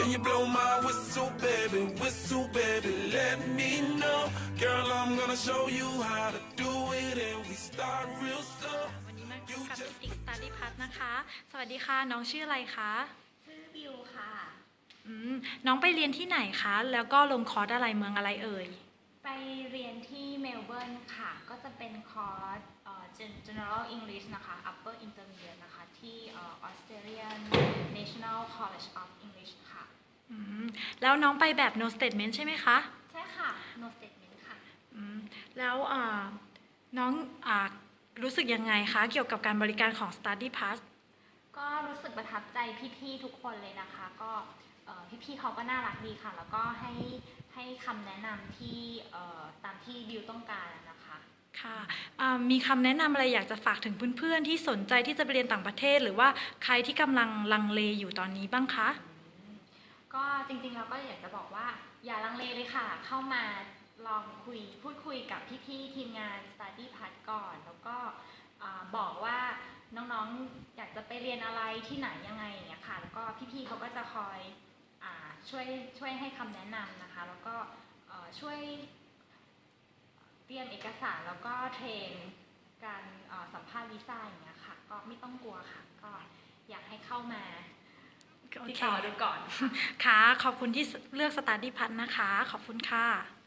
Can you blow my whistle, baby? Whistle, baby, let me know. Girl, I'm gonna show you how to do it, and we start real slow. วันนี้มาพบกับพิติกสตาร์ดี้พัทนะคะ สวัสดีค่ะ น้องชื่ออะไรคะชื่อบิวค่ะอืมน้องไปเรียนที่ไหนคะ แล้วก็ลงคอร์สอะไรเมืองอะไรเอ่ย ไปเรียนที่เมลเบิร์นค่ะ ก็จะเป็นคอร์สเอ่อ Gen- General English นะคะ Upper Intermediate นะคะ ที่เอ่อ Australian National College of English ค่ะ อืมแล้วน้องไปแบบ no statement ใช่ไหมคะ ใช่ค่ะ no statement ค่ะ อืมแล้วอ่าน้องอารู้สึกยังไงคะ เกี่ยวกับการบริการของ Study Pass ก็รู้สึกประทับใจพี่ๆทุกคนเลยนะคะ ก็เอ่อพี่ๆเขาก็น่ารักดีค่ะ แล้วก็ให้ให้คำแนะนำที่เอ่อตามที่บิวต้องการนะคะ ค่ะอ่ามีคำแนะนำอะไรอยากจะฝากถึงเพื่อนๆ ที่สนใจที่จะไปเรียนต่างประเทศ หรือว่าใครที่กำลังลังเลอยู่ตอนนี้บ้างคะ ก็จริงๆเราก็อยากจะบอกว่า อย่าลังเลเลยค่ะ เข้ามาลองคุยพูดคุยกับพี่ๆทีมงาน Study p a t ก่อน แล้วก็บอกว่าน้องๆอยากจะไปเรียนอะไรที่ไหนยังไงอย่างเงี้ยค่ะ แล้วก็พี่ๆเขาก็จะคอยอช่วยช่วยให้คำแนะนำนะคะ แล้วก็ช่วยเตรียมเอกสารแล้วก็เทรนการสัมภาษณ์วีซ่าอย่างเงี้ยค่ะ ก็ไม่ต้องกลัวค่ะก็อยากให้เข้ามา โอติดเคต่อดูก่อนค่ะขอบคุณที่เลือก Study Pass นะคะ ขอบคุณค่ะ